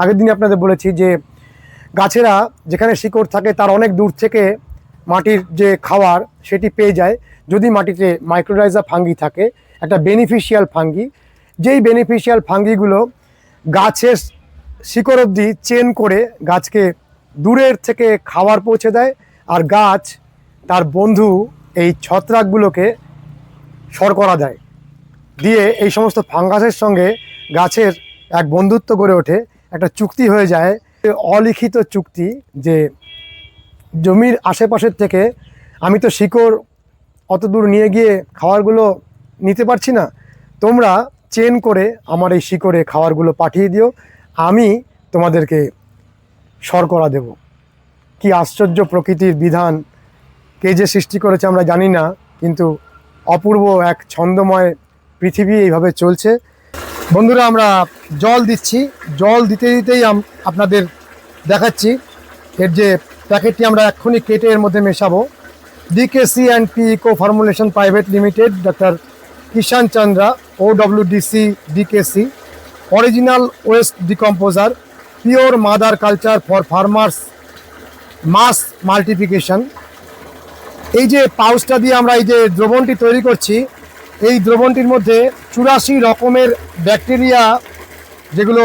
আগের দিনে আপনাদের বলেছি যে গাছেরা যেখানে শিকড় থাকে তার অনেক দূর থেকে মাটির যে খাবার সেটি পেয়ে যায়। যদি মাটিতে মাইক্রোরাইজা ফাঙ্গি থাকে, একটা বেনিফিশিয়াল ফাঙ্গি যেই বেনিফিশিয়াল ফাঙ্গিগুলো গাছের শিকড় অবধি চেন করে গাছকে দূরের থেকে খাবার পৌঁছে দেয়, আর গাছ তার বন্ধু এই ছত্রাকগুলোকে শর্করা দেয়। দিয়ে এই সমস্ত ফাঙ্গাসের সঙ্গে গাছের এক বন্ধুত্ব গড়ে ওঠে। একটা চুক্তি হয়ে যায় অলিখিত চুক্তি যে জমির আশেপাশের থেকে আমি তো শিকড় অত দূর নিয়ে গিয়ে খাবারগুলো নিতে পারছি না, তোমরা চেন করে আমার এই শিকড়ে খাবারগুলো পাঠিয়ে দিও, আমি তোমাদেরকে শর্করা দেব। কি আশ্চর্য প্রকৃতির বিধান, কে যে সৃষ্টি করেছে আমরা জানি না, কিন্তু অপূর্ব এক ছন্দময় পৃথিবী এইভাবে চলছে। বন্ধুরা, আমরা জল দিচ্ছি। জল দিতে দিতেই আপনাদের দেখাচ্ছি। এর যে প্যাকেটটি আমরা এক্ষুনি কেটে এর মধ্যে মেশাবো। DKC and P eco formulation private limited doctor Kishan Chandra O WDC DKC original waste decomposer pure mother culture for farmers mass multiplication এই যে পাউচটা দিয়ে আমরা এই যে দ্রবণটি তৈরি করছি এই দ্রবণটির মধ্যে চুরাশি রকমের ব্যাকটেরিয়া, যেগুলো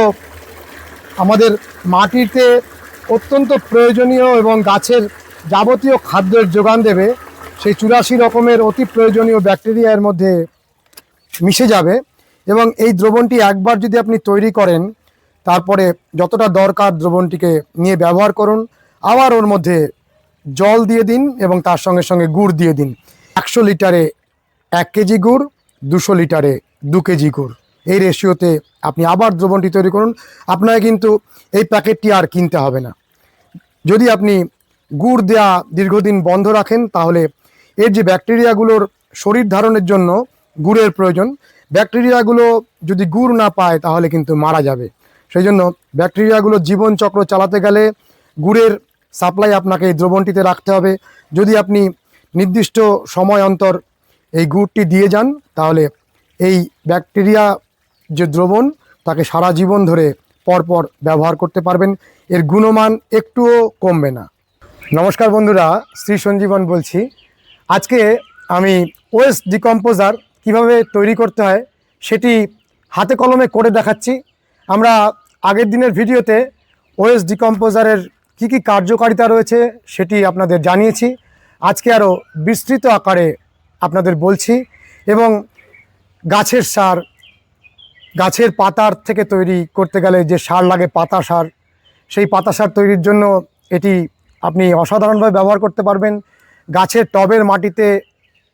আমাদের মাটিতে অত্যন্ত প্রয়োজনীয় এবং গাছের যাবতীয় খাদ্যের যোগান দেবে, সেই চুরাশি রকমের অতি প্রয়োজনীয় ব্যাকটেরিয়া এর মধ্যে মিশে যাবে এবং এই দ্রবণটি একবার যদি আপনি তৈরি করেন, তারপরে যতটা দরকার দ্রবণটিকে নিয়ে ব্যবহার করুন, আবার ওর মধ্যে জল দিয়ে দিন এবং তার সঙ্গে সঙ্গে গুড় দিয়ে দিন। একশো লিটারে এক কেজি গুড়, দুশো লিটারে দু কেজি গুড়। এই রেশিওতে আপনি আবার দ্রবণটি তৈরি করুন। আপনাকে কিন্তু এই প্যাকেটটি আর কিনতে হবে না। যদি আপনি গুড় দেওয়া দীর্ঘদিন বন্ধ রাখেন, তাহলে এর যে ব্যাকটেরিয়াগুলোর শরীর ধারণের জন্য গুড়ের প্রয়োজন। ব্যাকটেরিয়াগুলো যদি গুড় না পায়, তাহলে কিন্তু মারা যাবে। সেই জন্য ব্যাকটেরিয়াগুলোর জীবনচক্র চালাতে গেলে গুড়ের সাপ্লাই আপনাকে এই দ্রবণটিতে রাখতে হবে। যদি আপনি নির্দিষ্ট সময় অন্তর এই গুড়টি দিয়ে যান, তাহলে এই ব্যাকটেরিয়া যে দ্রবণ, তাকে সারা জীবন ধরে পরপর ব্যবহার করতে পারবেন। এর গুণমান একটুও কমবে না। নমস্কার বন্ধুরা, শ্রী সঞ্জীবন বলছি। আজকে আমি ওয়েস্ট ডিকম্পোজার কীভাবে তৈরি করতে হয়, সেটি হাতে কলমে করে দেখাচ্ছি। আমরা আগের দিনের ভিডিওতে ওয়েস্ট ডিকম্পোজারের কী কী কার্যকারিতা রয়েছে, সেটি আপনাদের জানিয়েছি। আজকে আরও বিস্তৃত আকারে আপনাদের বলছি এবং গাছের সার, গাছের পাতার থেকে তৈরি করতে গেলে যে সার লাগে পাতা সার, সেই পাতা সার তৈরির জন্য এটি আপনি অসাধারণভাবে ব্যবহার করতে পারবেন। গাছের টবের মাটিতে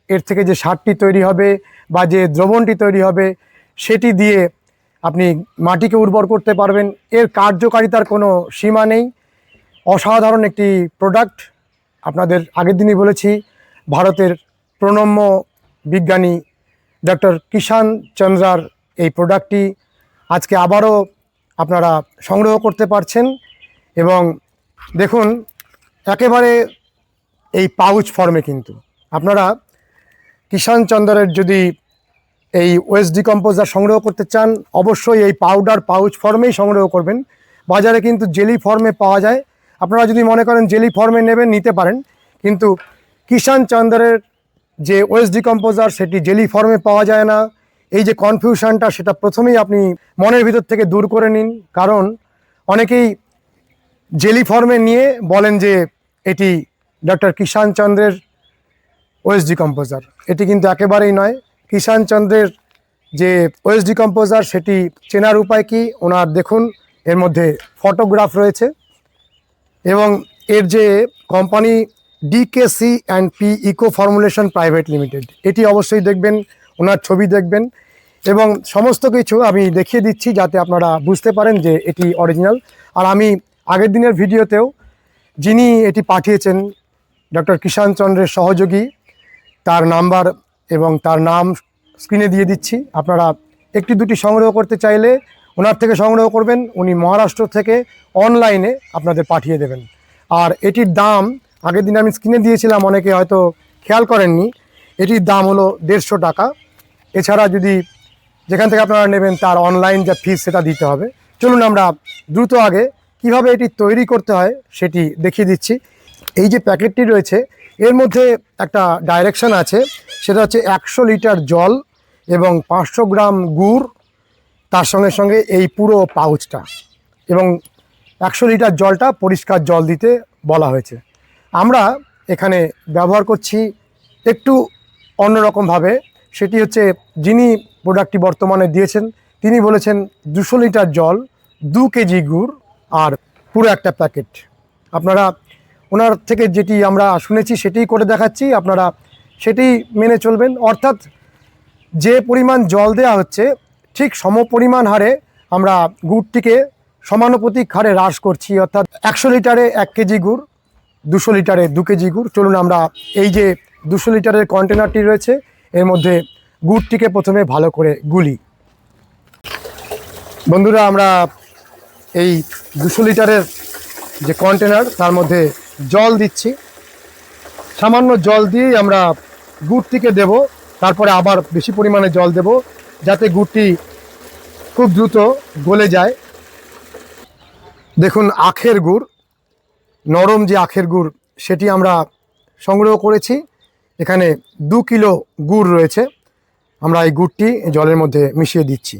এর থেকে যে সারটি তৈরি হবে বা যে দ্রবণটি তৈরি হবে, সেটি দিয়ে আপনি মাটিকে উর্বর করতে পারবেন। এর কার্যকারিতার কোনো সীমা নেই। অসাধারণ একটি প্রোডাক্ট আপনাদের আগের দিনই বলেছি, ভারতের প্রণম্য বিজ্ঞানী ডক্টর কিষান চন্দ্রার এই প্রোডাক্টটি আজকে আবারও আপনারা সংগ্রহ করতে পারছেন এবং দেখুন, একেবারে এই পাউচ ফর্মে কিন্তু। আপনারা কিষান চন্দ্রের যদি এই ওয়েস্ট ডিকম্পোজার সংগ্রহ করতে চান, অবশ্যই এই পাউডার পাউচ ফর্মেই সংগ্রহ করবেন। বাজারে কিন্তু জেলি ফর্মে পাওয়া যায়। আপনারা যদি মনে করেন জেলি ফর্মে নেবেন, নিতে পারেন। কিন্তু কিষান চন্দ্রের যে ওয়েস্ট ডিকম্পোজার সেটি জেলি ফর্মে পাওয়া যায় না। এই যে কনফিউশনটা সেটা প্রথমেই আপনি মনের ভিতর থেকে দূর করে নিন। কারণ অনেকেই জেলি ফর্মে নিয়ে বলেন যে এটি ডক্টর কিষান চন্দ্রের ওয়েস্ট ডিকম্পোজার। এটি কিন্তু একেবারেই নয়। কিষান চন্দ্রের যে ওয়েস্ট ডিকম্পোজার, সেটি চেনার উপায় কি? ওনার দেখুন, এর মধ্যে ফটোগ্রাফ রয়েছে এবং এর যে company DKC and P eco formulation private limited এটি অবশ্যই দেখবেন, ওনার ছবি দেখবেন এবং সমস্ত কিছু আমি দেখিয়ে দিচ্ছি যাতে আপনারা বুঝতে পারেন যে এটি অরিজিনাল। আর আমি আগের দিনের ভিডিওতেও যিনি এটি পাঠিয়েছেন, ডক্টর কিষান চন্দ্রের সহযোগী, তার নাম্বার এবং তার নাম স্ক্রিনে দিয়ে দিচ্ছি। আপনারা একটি দুটি সংগ্রহ করতে চাইলে ওনার থেকে সংগ্রহ করবেন, উনি মহারাষ্ট্র থেকে অনলাইনে আপনাদের পাঠিয়ে দেবেন। আর এটির দাম আগের দিন আমি স্ক্রিনে দিয়েছিলাম, অনেকে হয়তো খেয়াল করেননি। এটির দাম হলো দেড়শো টাকা। এছাড়া যদি যেখান থেকে আপনারা নেবেন তার অনলাইন যা ফিস সেটা দিতে হবে। চলুন আমরা দ্রুত আগে কীভাবে এটি তৈরি করতে হয় সেটি দেখিয়ে দিচ্ছি। এই যে প্যাকেটটি রয়েছে, এর মধ্যে একটা ডাইরেকশন আছে, সেটা হচ্ছে একশো লিটার জল এবং পাঁচশো গ্রাম গুড়, তার সঙ্গে সঙ্গে এই পুরো পাউচটা এবং একশো লিটার জলটা পরিষ্কার জল দিতে বলা হয়েছে। আমরা এখানে ব্যবহার করছি একটু অন্যরকমভাবে। সেটি হচ্ছে যিনি প্রোডাক্টটি বর্তমানে দিয়েছেন, তিনি বলেছেন দুশো লিটার জল, দু কেজি গুড় আর পুরো একটা প্যাকেট। আপনারা ওনার থেকে যেটি আমরা শুনেছি সেটিই করে দেখাচ্ছি, আপনারা সেটি মেনে চলবেন। অর্থাৎ যে পরিমাণ জল দেওয়া হচ্ছে, ঠিক সমপরিমাণ হারে আমরা গুড়টিকে সমানুপাতিক হারে হ্রাস করছি, অর্থাৎ একশো লিটারে এক কেজি গুড় দুশো লিটারে দু কেজি গুড়। চলুন আমরা এই যে দুশো লিটারের কন্টেনারটি রয়েছে, এর মধ্যে গুড়টিকে প্রথমে ভালো করে গুলি। বন্ধুরা, আমরা এই দুশো লিটারের যে কন্টেনার, তার মধ্যে জল দিচ্ছি। সামান্য জল দিয়েই আমরা গুড়টিকে দেব, তারপরে আবার বেশি পরিমাণে জল দেব, যাতে গুড়টি খুব দ্রুত গলে যায়। দেখুন, আখের গুড়। নরম যে আখের গুড়, সেটি আমরা সংগ্রহ করেছি। এখানে দু কিলো গুড় রয়েছে। আমরা এই গুড়টি জলের মধ্যে মিশিয়ে দিচ্ছি।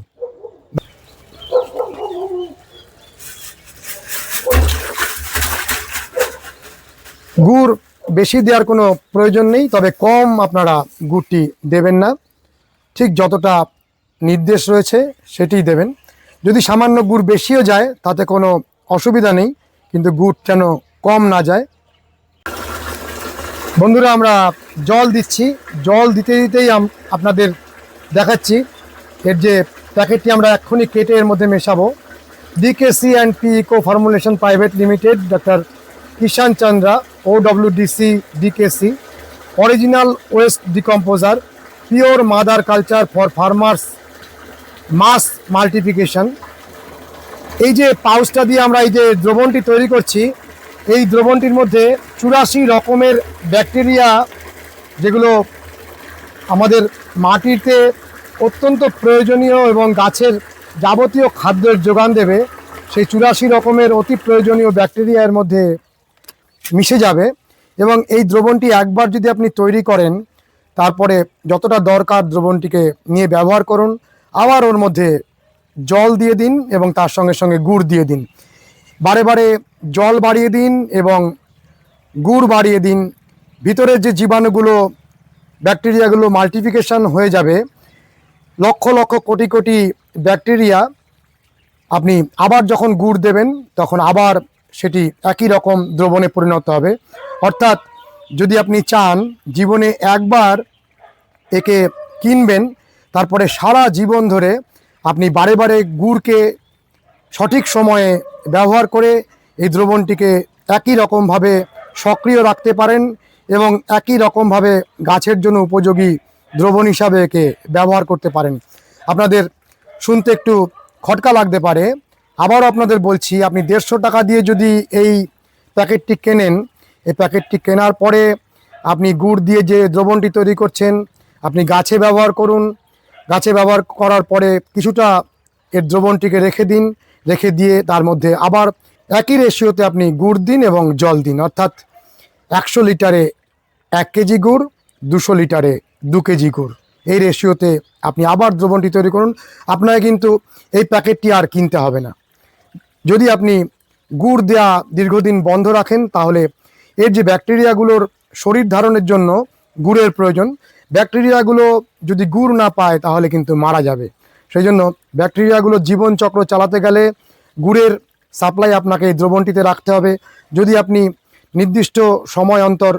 গুড় বেশি দেওয়ার কোনো প্রয়োজন নেই, তবে কম আপনারা গুড়টি দেবেন না। ঠিক যতটা নির্দেশ রয়েছে সেটি দেবেন। যদি সামান্য গুড় বেশিও যায়, তাতে কোনো অসুবিধা নেই, কিন্তু গুড় যেন কম না যায়। বন্ধুরা, আমরা জল দিচ্ছি। জল দিতে দিতেই আপনাদের দেখাচ্ছি। এর যে প্যাকেটটি আমরা এক্ষুনি কেটে এর মধ্যে মেশাবো। DKC and P eco formulation private limited doctor Kishan Chandra O WDC DKC original waste decomposer pure mother culture for farmers mass multiplication এই যে পাউচটা দিয়ে আমরা এই যে দ্রবণটি তৈরি করছি এই দ্রবণটির মধ্যে চুরাশি রকমের ব্যাকটেরিয়া, যেগুলো আমাদের মাটিতে অত্যন্ত প্রয়োজনীয় এবং গাছের যাবতীয় খাদ্যের যোগান দেবে, সেই চুরাশি রকমের অতি প্রয়োজনীয় ব্যাকটেরিয়া এর মধ্যে মিশে যাবে এবং এই দ্রবণটি একবার যদি আপনি তৈরি করেন, তারপরে যতটা দরকার দ্রবণটিকে নিয়ে ব্যবহার করুন, আবার ওর মধ্যে জল দিয়ে দিন এবং তার সঙ্গে সঙ্গে গুড় দিয়ে দিন। বারে বারে জল বাড়িয়ে দিন এবং গুড় বাড়িয়ে দিন। ভিতরের যে জীবাণুগুলো, ব্যাকটেরিয়াগুলো মাল্টিফিকেশন হয়ে যাবে, লক্ষ লক্ষ কোটি কোটি ব্যাকটেরিয়া আপনি আবার যখন গুড় দেবেন, তখন আবার সেটি একই রকম দ্রবণে পরিণত হবে। অর্থাৎ যদি আপনি চান জীবনে একবার একে কিনবেন, তারপরে সারা জীবন ধরে আপনি বারে বারে গুড়কে সঠিক সময়ে ব্যবহার করে এই দ্রবণটিকে একই রকমভাবে সক্রিয় রাখতে পারেন এবং একই রকমভাবে গাছের জন্য উপযোগী দ্রবণ হিসাবে একে ব্যবহার করতে পারেন। আপনাদের শুনতে একটু খটকা লাগতে পারে। আবারও আপনাদের বলছি, আপনি দেড়শো টাকা দিয়ে যদি এই প্যাকেটটি কেনেন, এই প্যাকেটটি কেনার পরে আপনি গুড় দিয়ে যে দ্রবণটি তৈরি করছেন, আপনি গাছে ব্যবহার করুন। গাছে ব্যবহার করার পরে কিছুটা এর দ্রবণটিকে রেখে দিন। রেখে দিয়ে তার মধ্যে আবার একই রেশিওতে আপনি গুড় দিন এবং জল দিন। অর্থাৎ একশো লিটারে এক কেজি গুড়, দুশো লিটারে দু কেজি গুড়। এই রেশিওতে আপনি আবার দ্রবণটি তৈরি করুন। আপনাকে কিন্তু এই প্যাকেটটি আর কিনতে হবে না। যদি আপনি গুড় দেওয়া দীর্ঘদিন বন্ধ রাখেন, তাহলে এর যে ব্যাকটেরিয়াগুলোর শরীর ধারণের জন্য গুড়ের প্রয়োজন। ব্যাকটেরিয়াগুলো যদি গুড় না পায়, তাহলে কিন্তু মারা যাবে। সেই জন্য ব্যাকটেরিয়াগুলো জীবনচক্র চালাতে গেলে গুড়ের সাপ্লাই আপনাকে এই দ্রবণটিতে রাখতে হবে। যদি আপনি নির্দিষ্ট সময় অন্তর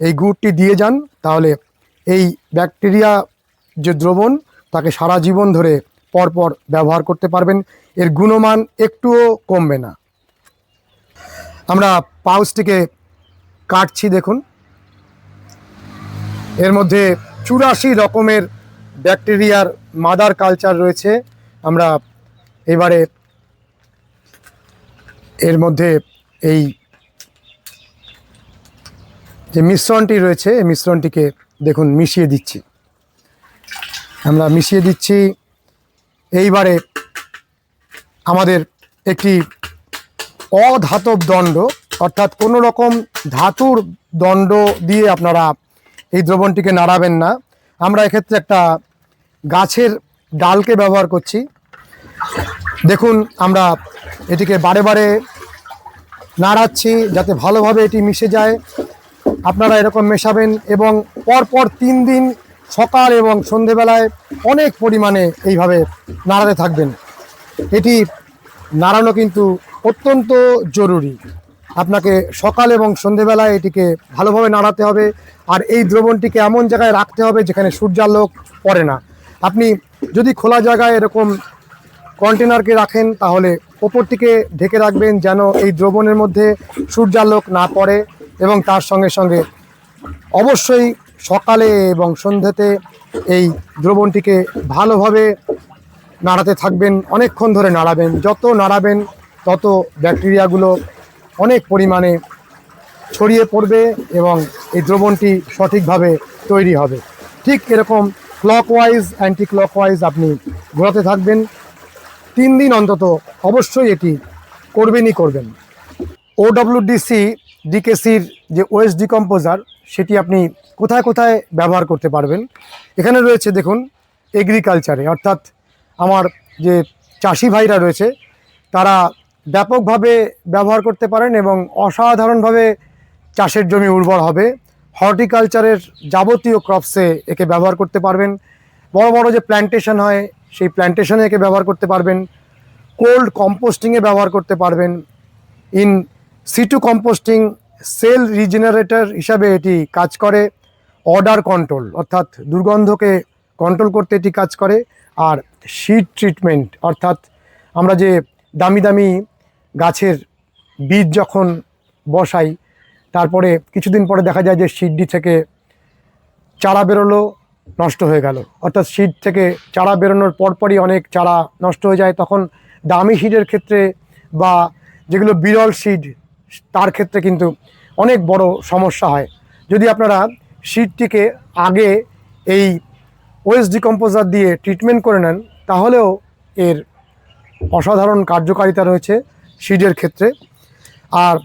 এই গুড়টি দিয়ে যান, তাহলে এই ব্যাকটেরিয়া যে দ্রবণ, তাকে সারা জীবন ধরে পরপর ব্যবহার করতে পারবেন। এর গুণমান একটুও কমবে না। আমরা পাউচটিকে কাটছি দেখুন। এর মধ্যে চুরাশি রকমের ব্যাকটেরিয়ার মাদার কালচার রয়েছে। আমরা এবারে এর মধ্যে এই যে মিশ্রণটি রয়েছে, এই মিশ্রণটিকে দেখুন, মিশিয়ে দিচ্ছি। আমরা মিশিয়ে দিচ্ছি। এইবারে আমাদের একটি অধাতব দণ্ড, অর্থাৎ কোনো রকম ধাতুর দণ্ড দিয়ে আপনারা এই দ্রবণটিকে নাড়াবেন না। আমরা এক্ষেত্রে একটা গাছের ডালকে ব্যবহার করছি। দেখুন, আমরা এটিকে বারে বারে নাড়াচ্ছি যাতে ভালোভাবে এটি মিশে যায়। আপনারা এরকম মেশাবেন এবং পরপর তিন দিন সকাল এবং সন্ধেবেলায় অনেক পরিমাণে এইভাবে নাড়াতে থাকবেন। এটি নাড়ানো কিন্তু অত্যন্ত জরুরি। আপনাকে সকাল এবং সন্ধেবেলায় এটিকে ভালোভাবে নাড়াতে হবে আর এই দ্রবণটিকে এমন জায়গায় রাখতে হবে যেখানে সূর্যালোক পড়ে না। আপনি যদি খোলা জায়গায় এরকম কন্টেনারকে রাখেন, তাহলে ওপরটিকে ঢেকে রাখবেন যেন এই দ্রবণের মধ্যে সূর্যালোক না পড়ে এবং তার সঙ্গে সঙ্গে অবশ্যই সকালে এবং সন্ধ্যেতে এই দ্রবণটিকে ভালোভাবে নাড়াতে থাকবেন, অনেকক্ষণ ধরে নাড়াবেন। যত নাড়াবেন, তত ব্যাকটেরিয়াগুলো অনেক পরিমাণে ছড়িয়ে পড়বে এবং এই দ্রবণটি সঠিকভাবে তৈরি হবে। ঠিক এরকম ক্লকওয়াইজ অ্যান্টি ক্লকওয়াইজ আপনি ঘোরাতে থাকবেন। তিন দিন অন্তত অবশ্যই এটি করবেনই করবেন। ওডব্লিউডিসি ডিকেসির যে ওয়েস্ট ডিকম্পোজার সেটি আপনি কোথায় কোথায় ব্যবহার করতে পারবেন। এখানে রয়েছে দেখুন এগ্রিকালচারে অর্থাৎ আমার যে চাষি ভাইরা রয়েছে, তারা ব্যাপকভাবে ব্যবহার করতে পারেন এবং অসাধারণভাবে চাষের জমি উর্বর হবে। হর্টিকালচারের যাবতীয় ক্রপসে একে ব্যবহার করতে পারবেন। বড় বড় যে প্ল্যান্টেশন হয় সেই প্ল্যান্টেশনে একে ব্যবহার করতে পারবেন কোল্ড কম্পোস্টিংয়ে ব্যবহার করতে পারবেন in situ composting cell regenerator হিসাবে এটি কাজ করে অর্ডার কন্ট্রোল অর্থাৎ দুর্গন্ধকে কন্ট্রোল করতে এটি কাজ করে, আর শীত ট্রিটমেন্ট অর্থাৎ আমরা যে দামি দামি গাছের বীজ যখন বসাই, তারপরে কিছুদিন পরে দেখা যায় যে সিডডি থেকে চারা বেরোলো নষ্ট হয়ে গেল। অর্থাৎ সিড থেকে চারা বেরোনোর পরপরই অনেক চারা নষ্ট হয়ে যায়। তখন দামি সিডের ক্ষেত্রে বা যেগুলো বিরল সিড তার ক্ষেত্রে কিন্তু অনেক বড় সমস্যা হয়। যদি আপনারা সিডটিকে আগে এই ওয়েস্ট ডিকম্পোজার দিয়ে ট্রিটমেন্ট করে নেন, তাহলেও এর অসাধারণ কার্যকারিতা রয়েছে সিডের ক্ষেত্রে। আর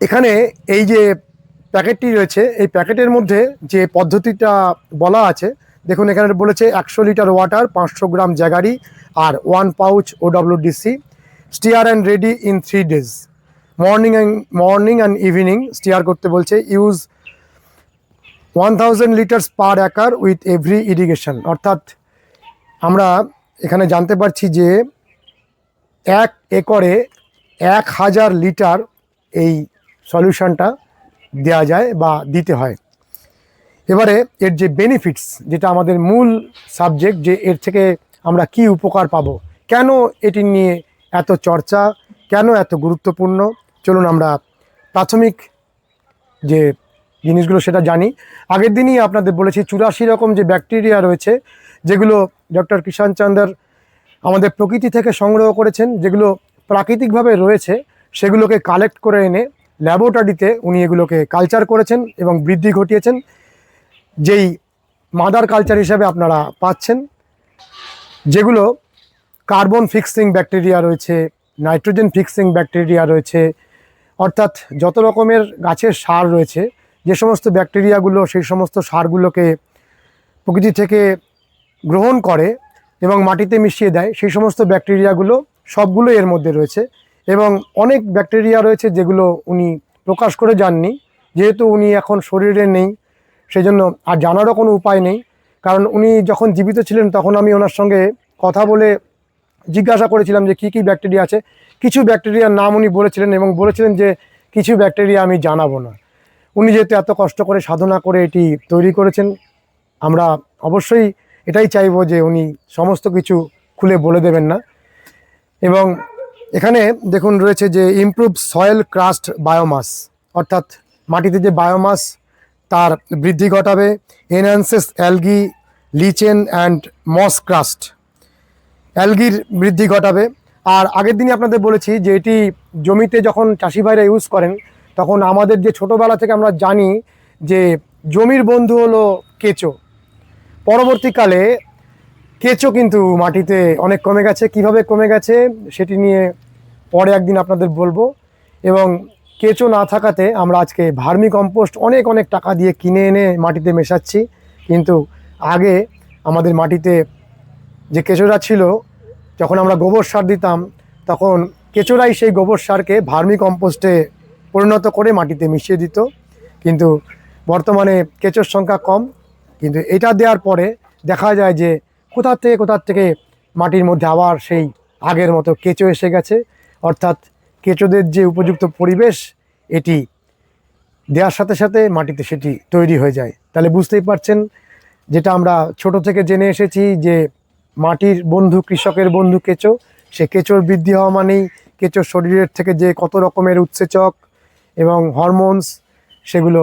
এখানে এই যে প্যাকেটটি রয়েছে। এই প্যাকেটের মধ্যে যে পদ্ধতিটা বলা আছে, দেখুন এখানে বলেছে একশো লিটার ওয়াটার, পাঁচশো gram jaggery R one pouch OWDC. Stir and ready in three days. Morning and morning and evening stir করতে বলছে। Use one thousand litres per acre with every irrigation. অর্থাৎ আমরা এখানে জানতে পারছি যে এক একরে এক হাজার লিটার এই সলিউশনটা দেওয়া যায় বা দিতে হয়। এবারে এর যে বেনিফিটস যেটা আমাদের মূল সাবজেক্ট যে এর থেকে আমরা কি উপকার পাব, কেন এটি নিয়ে এত চর্চা, কেন এত গুরুত্বপূর্ণ, চলুন আমরা প্রাথমিক যে জিনিসগুলো সেটা জানি। আগের দিনই আপনাদের বলেছি, চুরাশি রকম যে ব্যাকটেরিয়া রয়েছে, যেগুলো ডক্টর কিষাণ চন্দ্র আমাদের প্রকৃতি থেকে সংগ্রহ করেছেন, যেগুলো প্রাকৃতিকভাবে রয়েছে, সেগুলোকে কালেক্ট করে এনে ল্যাবরেটরিতে উনি এগুলোকে কালচার করেছেন এবং বৃদ্ধি ঘটিয়েছেন। যেই মাদার কালচার হিসাবে আপনারা পাচ্ছেন, যেগুলো কার্বন ফিক্সিং ব্যাকটেরিয়া রয়েছে নাইট্রোজেন ফিক্সিং ব্যাকটেরিয়া রয়েছে, অর্থাৎ যত রকমের গাছের সার রয়েছে, যে সমস্ত ব্যাকটেরিয়াগুলো সেই সমস্ত সারগুলোকে প্রকৃতি থেকে গ্রহণ করে এবং মাটিতে মিশিয়ে দেয়, সেই সমস্ত ব্যাকটেরিয়াগুলো সবগুলো এর মধ্যে রয়েছে। এবং অনেক ব্যাকটেরিয়া রয়েছে যেগুলো উনি প্রকাশ করে যাননি। যেহেতু উনি এখন শরীরে নেই সেই জন্য আর জানারও কোনো উপায় নেই। কারণ উনি যখন জীবিত ছিলেন, তখন আমি ওনার সঙ্গে কথা বলে জিজ্ঞাসা করেছিলাম যে কী কী ব্যাকটেরিয়া আছে। কিছু ব্যাকটেরিয়ার নাম উনি বলেছিলেন এবং বলেছিলেন যে কিছু ব্যাকটেরিয়া আমি জানাব না। উনি যেহেতু এত কষ্ট করে সাধনা করে এটি তৈরি করেছেন, আমরা অবশ্যই এটাই চাইব যে উনি সমস্ত কিছু খুলে বলে দেবেন না। এবং এখানে দেখুন রয়েছে যে ইমপ্রুভ সয়েল ক্রাস্ট বায়োমাস অর্থাৎ মাটিতে যে বায়োমাস তার বৃদ্ধি ঘটাবে enhances algae lichen and moss crust অ্যালগির বৃদ্ধি ঘটাবে। আর আগের দিনই আপনাদের বলেছি যে এটি জমিতে যখন চাষি ভাইরা ইউজ করেন, তখন আমাদের যে ছোটোবেলা থেকে আমরা জানি যে জমির বন্ধু হলো কেঁচো। পরবর্তীকালে কেঁচো কিন্তু মাটিতে অনেক কমে গেছে, কীভাবে কমে গেছে সেটি নিয়ে পরে একদিন আপনাদের বলব। এবং কেঁচো না থাকাতে আমরা আজকে ভার্মি কম্পোস্ট অনেক অনেক টাকা দিয়ে কিনে এনে মাটিতে মেশাচ্ছি। কিন্তু আগে আমাদের মাটিতে যে কেঁচোরা ছিল, যখন আমরা গোবর সার দিতাম, তখন কেঁচোরাই সেই গোবর সারকে ভার্মি কম্পোস্টে পরিণত করে মাটিতে মিশিয়ে দিত। কিন্তু বর্তমানে কেঁচোর সংখ্যা কম, কিন্তু এটা দেওয়ার পরে দেখা যায় যে কোথার থেকে কোথার থেকে মাটির মধ্যে আবার সেই আগের মতো কেঁচো এসে গেছে? অর্থাৎ কেঁচোদের যে উপযুক্ত পরিবেশ, এটি দেওয়ার সাথে সাথে মাটিতে সেটি তৈরি হয়ে যায়। তাহলে বুঝতেই পারছেন, যেটা আমরা ছোট থেকে জেনে এসেছি যে মাটির বন্ধু কৃষকের বন্ধু কেঁচো, সে কেঁচোর বৃদ্ধি হওয়া মানেই কেঁচোর শরীরের থেকে যে কত রকমের উৎসেচক এবং হরমোনস, সেগুলো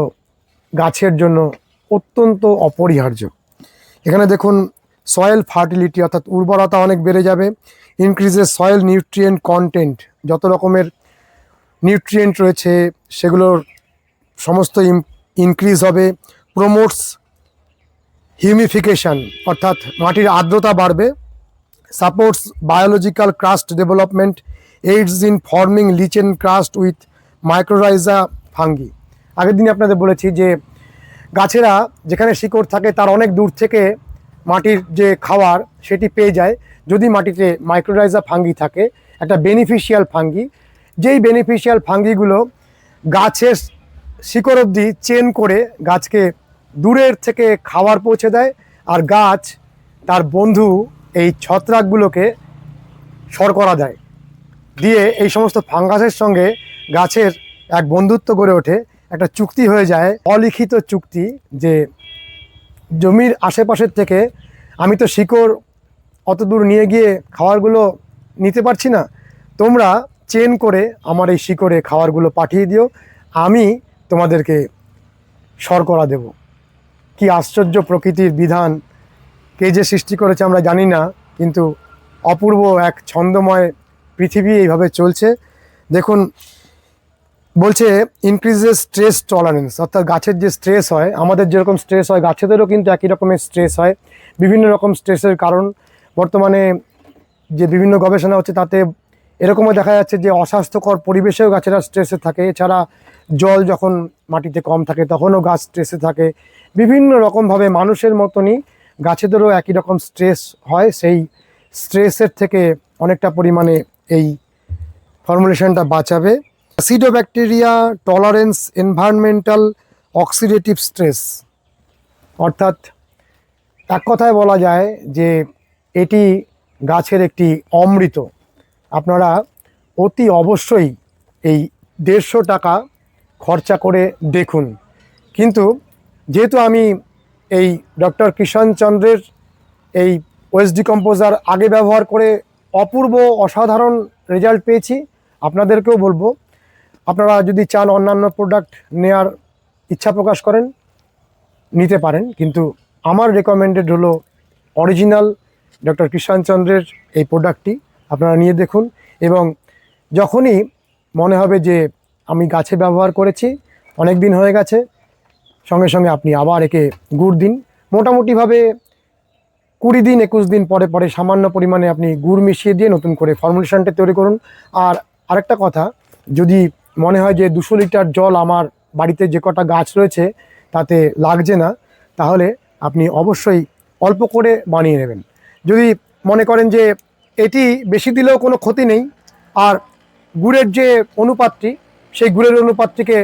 গাছের জন্য অত্যন্ত অপরিহার্য। এখানে দেখুন সয়েল ফার্টিলিটি অর্থাৎ উর্বরতা অনেক বেড়ে যাবে ইনক্রিজেস সয়েল নিউট্রিয়েন্ট কন্টেন্ট যত রকমের নিউট্রিয়েন্ট রয়েছে, সেগুলোর সমস্ত ইনক্রিজ হবে প্রমোটস হিউমিফিকেশন অর্থাৎ মাটির আর্দ্রতা বাড়বে supports biological crust development aids in forming lichen crust with mycorrhiza fungi আগের দিন আপনাদের বলেছি যে গাছেরা যেখানে শিকড় থাকে তার অনেক দূর থেকে মাটির যে খাবার সেটি পেয়ে যায়। যদি মাটিতে মাইক্রোরাইজা ফাঙ্গি থাকে, একটা বেনিফিশিয়াল ফাঙ্গি যেই বেনিফিশিয়াল ফাঙ্গিগুলো গাছের শিকড় অবধি চেন করে গাছকে দূরের থেকে খাবার পৌঁছে দেয়, আর গাছ তার বন্ধু এই ছত্রাকগুলোকে শর্করা দেয়। দিয়ে এই সমস্ত ফাঙ্গাসের সঙ্গে গাছের এক বন্ধুত্ব গড়ে ওঠে। একটা চুক্তি হয়ে যায়, অলিখিত চুক্তি যে জমির আশেপাশের থেকে আমি তো শিকড় অত দূর নিয়ে গিয়ে খাবারগুলো নিতে পারছি না। তোমরা চেন করে আমার এই শিকড়ে খাবারগুলো পাঠিয়ে দিও। আমি তোমাদেরকে শর্করা দেব। কি আশ্চর্য প্রকৃতির বিধান। কে যে সৃষ্টি করেছে আমরা জানি না, কিন্তু অপূর্ব এক ছন্দময় পৃথিবী এইভাবে চলছে। দেখুন বলছে ইনক্রিজেস স্ট্রেস টলারেন্স অর্থাৎ গাছের যে স্ট্রেস হয়, আমাদের যেরকম স্ট্রেস হয়, গাছেদেরও কিন্তু একই রকমের স্ট্রেস হয়, বিভিন্ন রকম স্ট্রেসের কারণ। বর্তমানে যে বিভিন্ন গবেষণা হচ্ছে, তাতে এরকমও দেখা যাচ্ছে যে অস্বাস্থ্যকর পরিবেশেও গাছেরা স্ট্রেসে থাকে। এছাড়া জল যখন মাটিতে কম থাকে, তখনও গাছ স্ট্রেসে থাকে। বিভিন্ন রকমভাবে মানুষের মতনই গাছেদেরও একই রকম স্ট্রেস হয়। সেই স্ট্রেসের থেকে অনেকটা পরিমাণে এই ফর্মুলেশনটা বাঁচাবে। Acidobacteria tolerance environmental oxidative stress অর্থাৎ এক কথায় বলা যায় যে এটি গাছের একটি অমৃত। আপনারা অতি অবশ্যই এই দেড়শো টাকা খরচা করে দেখুন। কিন্তু যেহেতু আমি এই ডক্টর কিষাণ চন্দ্রের এই ওয়েস্ট কম্পোজার আগে ব্যবহার করে অপূর্ব অসাধারণ রেজাল্ট পেয়েছি, আপনাদেরকেও বলব আপনারা যদি চান অন্যান্য প্রোডাক্ট নেয়ার ইচ্ছা প্রকাশ করেন, নিতে পারেন। কিন্তু আমার রেকমেন্ডেড হলো অরিজিনাল ডক্টর কৃষ্ণচন্দ্রের এই প্রোডাক্টটি আপনারা নিয়ে দেখুন এবং যখনই মনে হবে যে আমি গাছে ব্যবহার করেছি, অনেক দিন হয়ে গেছে, সঙ্গে সঙ্গে আপনি আবার একে গুড় দিন। মোটামুটিভাবে কুড়ি দিন, একুশ দিন পরে পরে সামান্য পরিমাণে আপনি গুড় মিশিয়ে দিয়ে নতুন করে ফর্মুলেশনটা তৈরি করুন। আর আরেকটা কথা, যদি মনে হয় যে দুশো লিটার জল আমার বাড়িতে যে কটা গাছ রয়েছে তাতে লাগছে না, তাহলে আপনি অবশ্যই অল্প করে বানিয়ে নেবেন। যদি মনে করেন যে এটি বেশি দিলেও কোনো ক্ষতি নেই, আর গুড়ের যে অনুপাতটি, সেই গুড়ের অনুপাতটিকে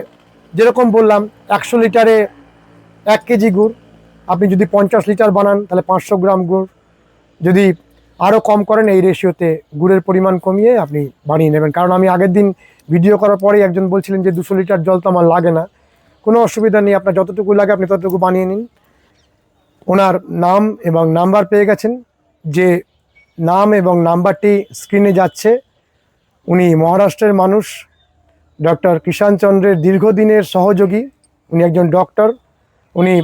যেরকম বললাম, একশো লিটারে এক কেজি গুড়, আপনি যদি পঞ্চাশ লিটার বানান, তাহলে পাঁচশো গ্রাম গুড়। যদি আরও কম করেন, এই রেশিওতে গুড়ের পরিমাণ কমিয়ে আপনি বানিয়ে নেবেন। কারণ আমি আগের দিন ভিডিও করার পরেই একজন বলছিলেন যে দুশো লিটার জল তো আমার লাগে না। কোনো অসুবিধা নেই, আপনার যতটুকু লাগে আপনি ততটুকু বানিয়ে নিন। ওনার নাম এবং নাম্বার পেয়ে গেছেন, যে নাম এবং নাম্বারটি স্ক্রিনে যাচ্ছে। উনি মহারাষ্ট্রের মানুষ, ডক্টর কিষাণ চন্দ্রের দীর্ঘদিনের সহযোগী, উনি একজন ডক্টর। উনি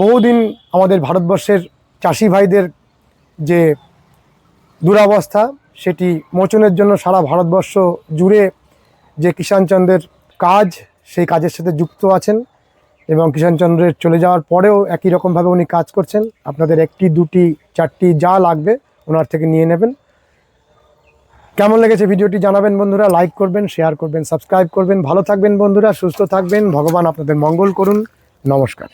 বহুদিন আমাদের ভারতবর্ষের চাষি ভাইদের যে দুরাবস্থা, সেটি মোচনের জন্য সারা ভারতবর্ষ জুড়ে যে কিষাণচন্দ্রের কাজ, সেই কাজের সাথে যুক্ত আছেন এবং কিষাণচন্দ্রের চলে যাওয়ার পরেও একই রকমভাবে উনি কাজ করছেন। আপনাদের একটি, দুটি, চারটি যা লাগবে ওনার থেকে নিয়ে নেবেন। কেমন লেগেছে ভিডিওটি জানাবেন বন্ধুরা, লাইক করবেন, শেয়ার করবেন, সাবস্ক্রাইব করবেন। ভালো থাকবেন বন্ধুরা, সুস্থ থাকবেন। ভগবান আপনাদের মঙ্গল করুন। নমস্কার।